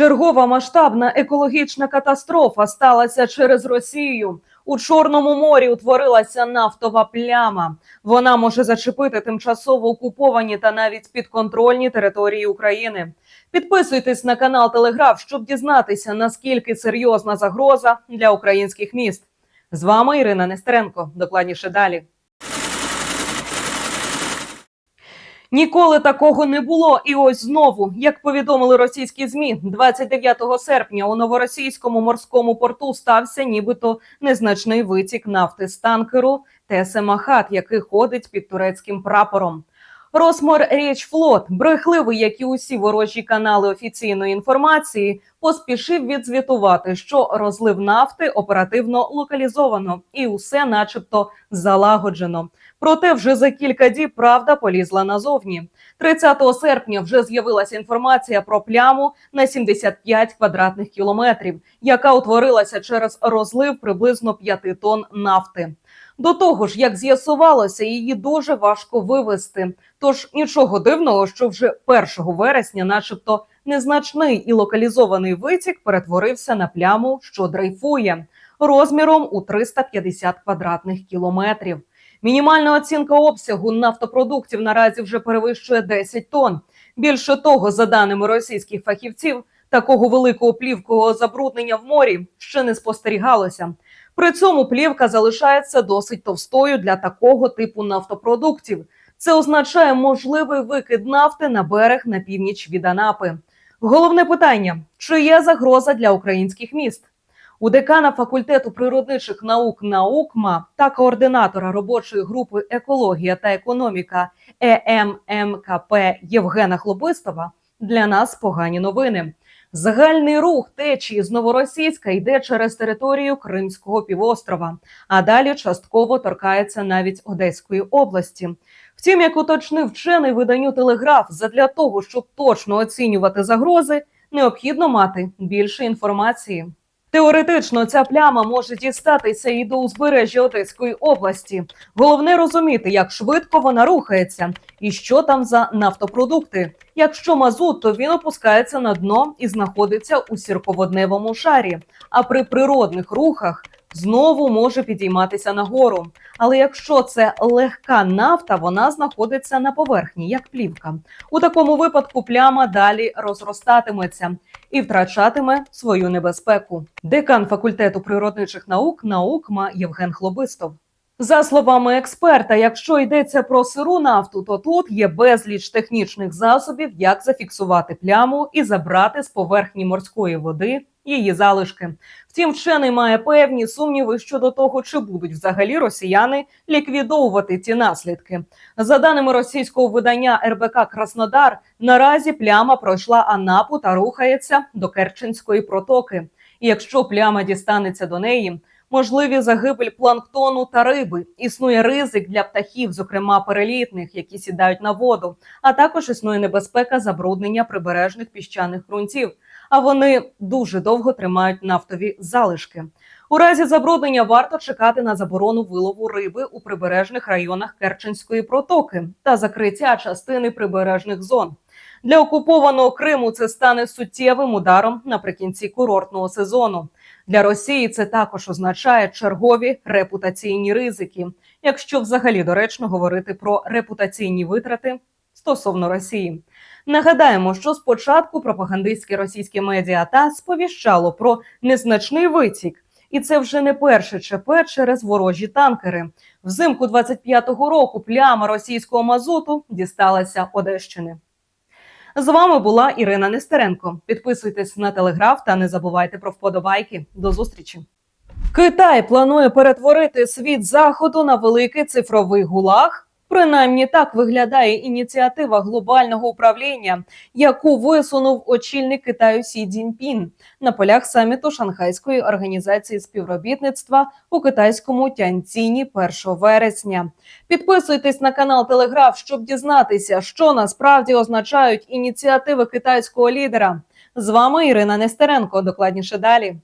Чергова масштабна екологічна катастрофа сталася через Росію. У Чорному морі утворилася нафтова пляма. Вона може зачепити тимчасово окуповані та навіть підконтрольні території України. Підписуйтесь на канал Телеграф, щоб дізнатися, наскільки серйозна загроза для українських міст. З вами Ірина Нестеренко. Докладніше далі. Ніколи такого не було. І ось знову, як повідомили російські змі, 29 серпня у новоросійському морському порту стався нібито незначний витік нафти з танкеру Тесе Махат, який ходить під турецьким прапором. Росмор Річфлот, брехливий, як і усі ворожі канали офіційної інформації, поспішив відзвітувати, що розлив нафти оперативно локалізовано і усе, начебто, залагоджено. Проте вже за кілька діб правда полізла назовні. 30 серпня вже з'явилася інформація про пляму на 75 квадратних кілометрів, яка утворилася через розлив приблизно 5 тонн нафти. До того ж, як з'ясувалося, її дуже важко вивести. Тож нічого дивного, що вже 1 вересня, начебто, незначний і локалізований витік перетворився на пляму, що дрейфує розміром у 350 квадратних кілометрів. Мінімальна оцінка обсягу нафтопродуктів наразі вже перевищує 10 тонн. Більше того, за даними російських фахівців, такого великого плівкового забруднення в морі ще не спостерігалося. При цьому плівка залишається досить товстою для такого типу нафтопродуктів. Це означає можливий викид нафти на берег на північ від Анапи. Головне питання: чи є загроза для українських міст? У декана факультету природничих наук наукма та координатора робочої групи екологія та економіка Е ЕММКП Євгена Хлобистова для нас погані новини. Загальний рух течії з новоросійська йде через територію Кримського півострова, а далі частково торкається навіть Одеської області. Втім, як уточнив вчений виданню телеграф, задля того, щоб точно оцінювати загрози, необхідно мати більше інформації. Теоретично ця пляма може дістатися і до узбережжя Одеської області. Головне розуміти, як швидко вона рухається і що там за нафтопродукти. Якщо мазут, то він опускається на дно і знаходиться у сірководневому шарі. А при природних рухах знову може підійматися нагору. Але якщо це легка нафта, вона знаходиться на поверхні, як плівка. У такому випадку пляма далі розростатиметься і втрачатиме свою небезпеку. Декан факультету природничих наук наукма Євген Хлобистов. За словами експерта, якщо йдеться про сиру нафту, то тут є безліч технічних засобів, як зафіксувати пляму і забрати з поверхні морської води її залишки. Втім, вчений має певні сумніви щодо того, чи будуть взагалі росіяни ліквідовувати ці наслідки. За даними російського видання РБК Краснодар, наразі пляма пройшла Анапу та рухається до Керченської протоки. І якщо пляма дістанеться до неї, можливі загибель планктону та риби. Існує ризик для птахів, зокрема перелітних, які сідають на воду. А також існує небезпека забруднення прибережних піщаних ґрунтів. А вони дуже довго тримають нафтові залишки. У разі забруднення варто чекати на заборону вилову риби у прибережних районах Керченської протоки та закриття частини прибережних зон. Для окупованого Криму це стане суттєвим ударом наприкінці курортного сезону. Для Росії це також означає чергові репутаційні ризики, якщо взагалі доречно говорити про репутаційні витрати стосовно Росії. Нагадаємо, що спочатку пропагандистські російські медіа та сповіщало про незначний витік. І це вже не перше ЧП через ворожі танкери. Взимку 25-го року пляма російського мазуту дісталася Одещини. З вами була Ірина Нестеренко. Підписуйтесь на телеграф та не забувайте про вподобайки. До зустрічі. Китай планує перетворити світ заходу на великий цифровий гулаг. Принаймні так виглядає ініціатива глобального управління, яку висунув очільник Китаю Сі Цзіньпін на полях саміту Шанхайської організації співробітництва у китайському Тяньціні 1 вересня. Підписуйтесь на канал Телеграф, щоб дізнатися, що насправді означають ініціативи китайського лідера. З вами Ірина Нестеренко. Докладніше далі.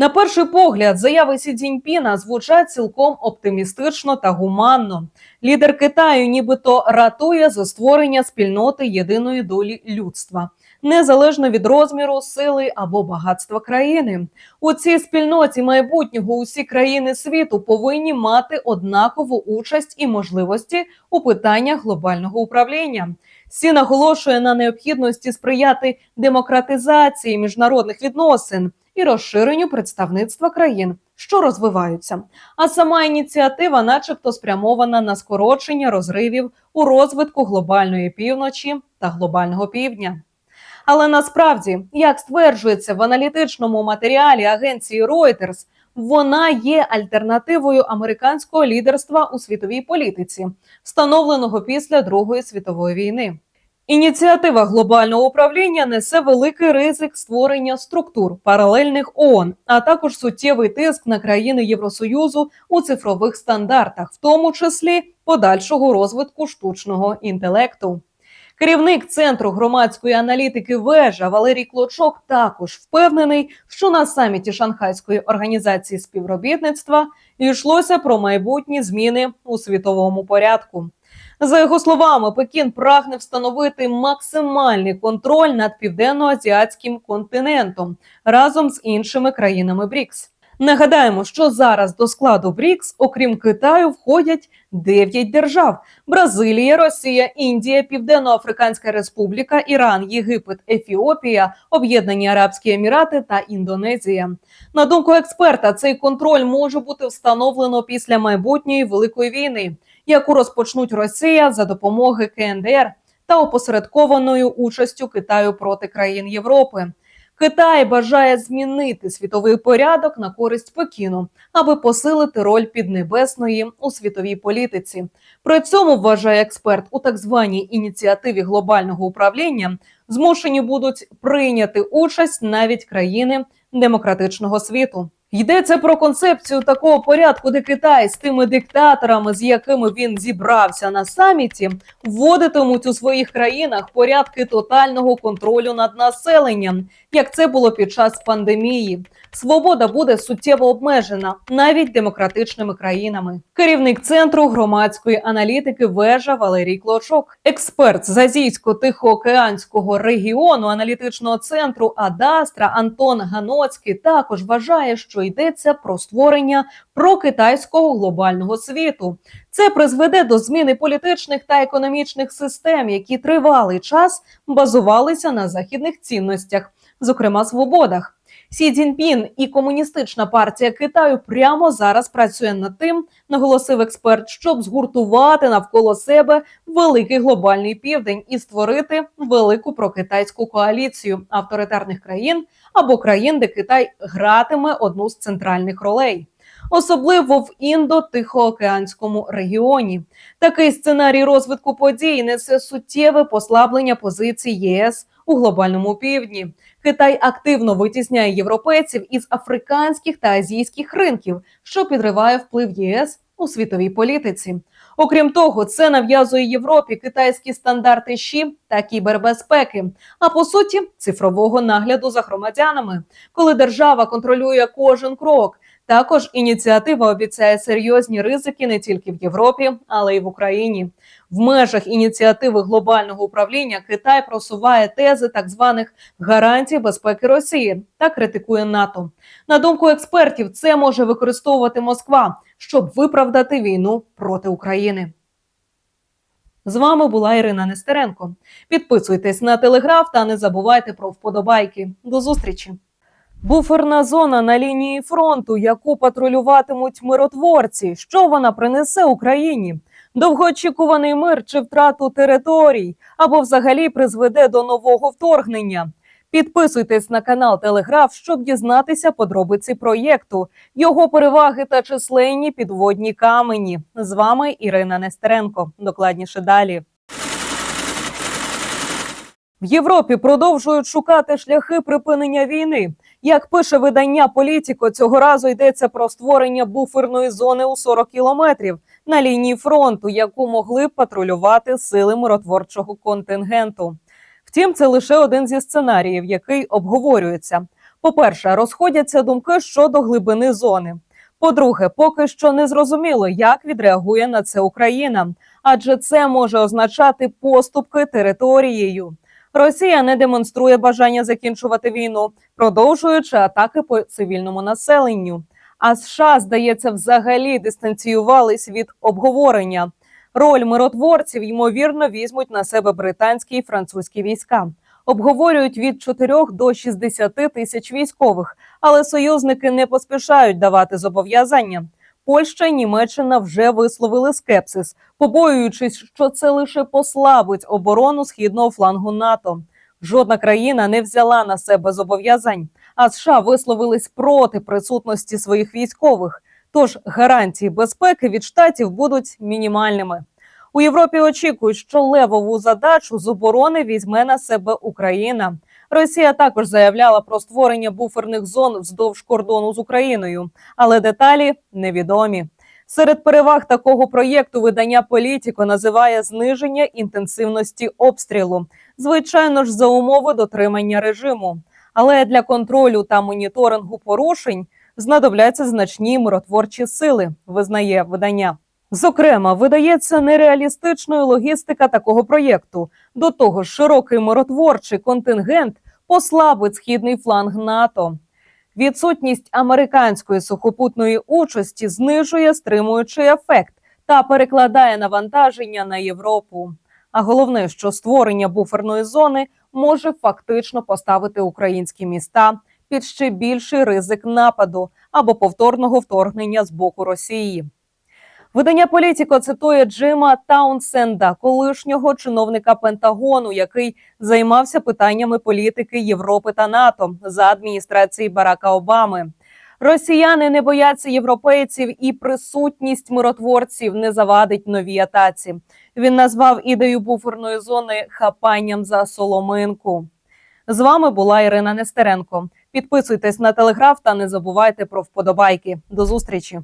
На перший погляд, заяви Сі Цзіньпіна звучать цілком оптимістично та гуманно. Лідер Китаю, нібито ратує за створення спільноти єдиної долі людства, незалежно від розміру, сили або багатства країни. У цій спільноті майбутнього усі країни світу повинні мати однакову участь і можливості у питаннях глобального управління. Сі наголошує на необхідності сприяти демократизації міжнародних відносин і розширенню представництва країн, що розвиваються. А сама ініціатива, начебто, спрямована на скорочення розривів у розвитку глобальної півночі та глобального півдня. Але насправді, як стверджується в аналітичному матеріалі агенції Reuters, вона є альтернативою американського лідерства у світовій політиці, встановленого після Другої світової війни. Ініціатива глобального управління несе великий ризик створення структур паралельних ООН, а також суттєвий тиск на країни Євросоюзу у цифрових стандартах, в тому числі подальшого розвитку штучного інтелекту. Керівник центру громадської аналітики вежа Валерій Клочок також впевнений, що на саміті Шанхайської організації співробітництва йшлося про майбутні зміни у світовому порядку. За його словами, Пекін прагне встановити максимальний контроль над південно-азіатським континентом разом з іншими країнами БРІКС. Нагадаємо, що зараз до складу БРІКС, окрім Китаю, входять 9 держав: Бразилія, Росія, Індія, Південно-Африканська Республіка, Іран, Єгипет, Ефіопія, Об'єднані Арабські Емірати та Індонезія. На думку експерта, цей контроль може бути встановлено після майбутньої великої війни, яку розпочнуть Росія за допомоги КНДР та опосередкованою участю Китаю проти країн Європи. Китай бажає змінити світовий порядок на користь Пекіну, аби посилити роль піднебесної у світовій політиці. При цьому вважає експерт у так званій ініціативі глобального управління змушені будуть прийняти участь навіть країни демократичного світу. Йдеться про концепцію такого порядку, де Китай з тими диктаторами, з якими він зібрався на саміті, вводитимуть у своїх країнах порядки тотального контролю над населенням, як це було під час пандемії. Свобода буде суттєво обмежена навіть демократичними країнами. Керівник центру громадської аналітики вежа Валерій Клочок, експерт з азійсько-тихоокеанського регіону аналітичного центру Адастра Антон Ганоцький також вважає, що йдеться про створення прокитайського глобального світу. Це призведе до зміни політичних та економічних систем, які тривалий час базувалися на західних цінностях, зокрема свободах. Сі Цзіньпін і комуністична партія Китаю прямо зараз працює над тим, наголосив експерт, щоб згуртувати навколо себе великий глобальний південь і створити велику прокитайську коаліцію авторитарних країн або країн, де Китай гратиме одну з центральних ролей. Особливо в індо-тихоокеанському регіоні такий сценарій розвитку подій несе суттєве послаблення позицій ЄС у глобальному півдні. Китай активно витісняє європейців із африканських та азійських ринків, що підриває вплив ЄС у світовій політиці. Окрім того, це нав'язує Європі китайські стандарти ЩІ та кібербезпеки, а по суті, цифрового нагляду за громадянами, коли держава контролює кожен крок. Також ініціатива обіцяє серйозні ризики не тільки в Європі, але й в Україні. В межах ініціативи глобального управління Китай просуває тези так званих гарантій безпеки Росії та критикує НАТО. На думку експертів, це може використовувати Москва, щоб виправдати війну проти України. З вами була Ірина Нестеренко. Підписуйтесь на телеграф та не забувайте про вподобайки. До зустрічі. Буферна зона на лінії фронту, яку патрулюватимуть миротворці. Що вона принесе Україні? Довгоочікуваний мир чи втрату територій або взагалі призведе до нового вторгнення. Підписуйтесь на канал Телеграф, щоб дізнатися подробиці проєкту, його переваги та численні підводні камені. З вами Ірина Нестеренко. Докладніше далі. В Європі продовжують шукати шляхи припинення війни. Як пише видання Політіко, цього разу йдеться про створення буферної зони у 40 кілометрів на лінії фронту, яку могли б патрулювати сили миротворчого контингенту. Втім, це лише один зі сценаріїв, який обговорюється. По-перше, розходяться думки щодо глибини зони. По-друге, поки що не зрозуміло, як відреагує на це Україна, адже це може означати поступки територією. Росія не демонструє бажання закінчувати війну, продовжуючи атаки по цивільному населенню. А США, здається, взагалі дистанціювались від обговорення. Роль миротворців ймовірно візьмуть на себе британські і французькі війська. Обговорюють від 4 до 60 тисяч військових, але союзники не поспішають давати зобов'язання. Польща і Німеччина вже висловили скепсис, побоюючись, що це лише послабить оборону східного флангу НАТО. Жодна країна не взяла на себе зобов'язань, а США висловились проти присутності своїх військових. Тож гарантії безпеки від штатів будуть мінімальними. У Європі очікують, що левову задачу з оборони візьме на себе Україна. Росія також заявляла про створення буферних зон вздовж кордону з Україною, але деталі невідомі. Серед переваг такого проєкту видання Політіко називає зниження інтенсивності обстрілу, звичайно ж, за умови дотримання режиму. Але для контролю та моніторингу порушень знадобляться значні миротворчі сили, визнає видання. Зокрема, видається нереалістичною логістика такого проєкту. До того ж, широкий миротворчий контингент послабить східний фланг НАТО. Відсутність американської сухопутної участі знижує стримуючий ефект та перекладає навантаження на Європу. А головне, що створення буферної зони може фактично поставити українські міста під ще більший ризик нападу або повторного вторгнення з боку Росії. Видання Політіко цитує Джима Таунсенда, колишнього чиновника Пентагону, який займався питаннями політики Європи та НАТО за адміністрації Барака Обами. Росіяни не бояться європейців, і присутність миротворців не завадить новій атаці. Він назвав ідею буферної зони хапанням за соломинку. З вами була Ірина Нестеренко. Підписуйтесь на телеграф та не забувайте про вподобайки. До зустрічі.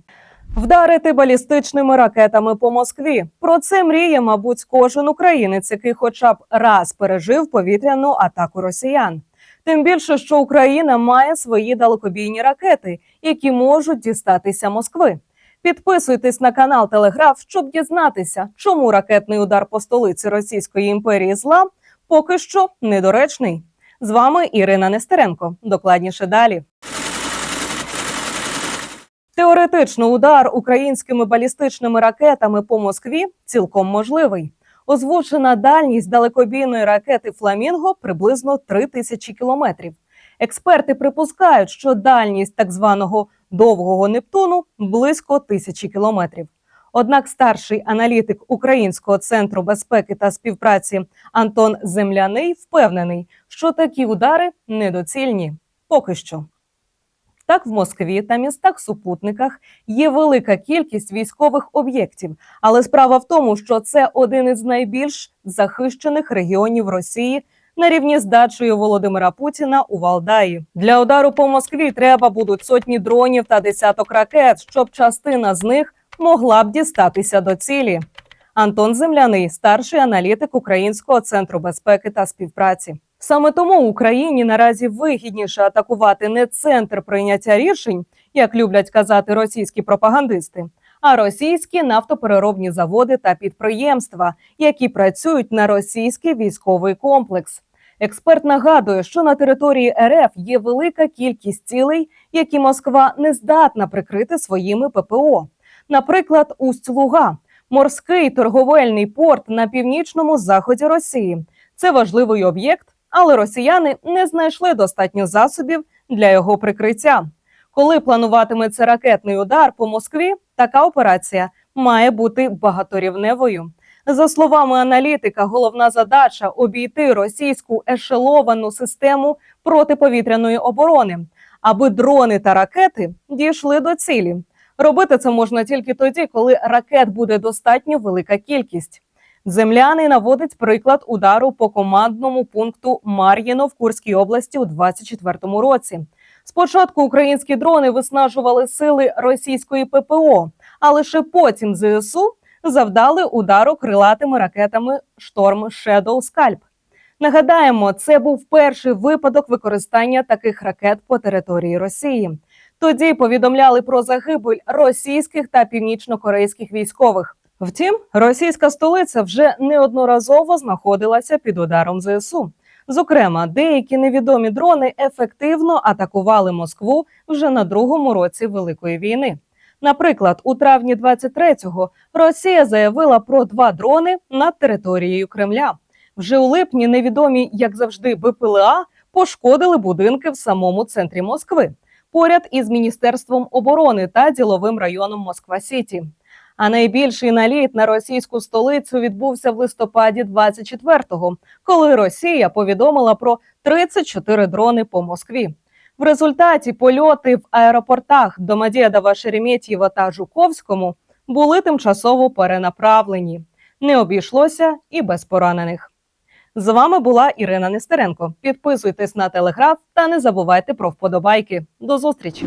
Вдарити балістичними ракетами по Москві. Про це мріє, мабуть, кожен українець, який хоча б раз пережив повітряну атаку росіян. Тим більше, що Україна має свої далекобійні ракети, які можуть дістатися Москви. Підписуйтесь на канал Телеграф, щоб дізнатися, чому ракетний удар по столиці Російської імперії зла поки що недоречний. З вами Ірина Нестеренко. Докладніше далі. Теоретично удар українськими балістичними ракетами по Москві цілком можливий. Озвучена дальність далекобійної ракети Фламінго приблизно 3 тисячі кілометрів. Експерти припускають, що дальність так званого довгого Нептуну близько тисячі кілометрів. Однак старший аналітик Українського центру безпеки та співпраці Антон Земляний впевнений, що такі удари недоцільні поки що. Так, в Москві та містах-супутниках є велика кількість військових об'єктів, але справа в тому, що це один із найбільш захищених регіонів Росії на рівні з дачею Володимира Путіна у Валдаї. Для удару по Москві треба будуть сотні дронів та десяток ракет, щоб частина з них могла б дістатися до цілі. Антон Земляний, старший аналітик Українського центру безпеки та співпраці. Саме тому Україні наразі вигідніше атакувати не центр прийняття рішень, як люблять казати російські пропагандисти, а російські нафтопереробні заводи та підприємства, які працюють на російський військовий комплекс. Експерт нагадує, що на території РФ є велика кількість цілей, які Москва не здатна прикрити своїми ППО. Наприклад, Усть-Луга, морський торговельний порт на північному заході Росії. Це важливий об'єкт, але росіяни не знайшли достатньо засобів для його прикриття. Коли плануватиметься ракетний удар по Москві, така операція має бути багаторівневою. За словами аналітика, головна задача обійти російську ешеловану систему протиповітряної оборони, аби дрони та ракети дійшли до цілі. Робити це можна тільки тоді, коли ракет буде достатньо велика кількість. Земляний наводить приклад удару по командному пункту Мар'їно в Курській області у 24-му році. Спочатку українські дрони виснажували сили російської ППО, а лише потім ЗСУ завдали удару крилатими ракетами Шторм Шедоу Скальп. Нагадаємо, це був перший випадок використання таких ракет по території Росії. Тоді повідомляли про загибель російських та північнокорейських військових. Втім, російська столиця вже неодноразово знаходилася під ударом ЗСУ. Зокрема, деякі невідомі дрони ефективно атакували Москву вже на другому році Великої війни. Наприклад, у травні 23-го Росія заявила про два дрони над територією Кремля. Вже у липні невідомі, як завжди, БПЛА пошкодили будинки в самому центрі Москви, поряд із міністерством оборони та діловим районом Москва Сіті. А найбільший наліт на російську столицю відбувся в листопаді 24-го, коли Росія повідомила про 34 дрони по Москві. В результаті польоти в аеропортах Домодєдова, Шереметьєва та Жуковському були тимчасово перенаправлені. Не обійшлося і без поранених. З вами була Ірина Нестеренко. Підписуйтесь на телеграф та не забувайте про вподобайки. До зустрічі!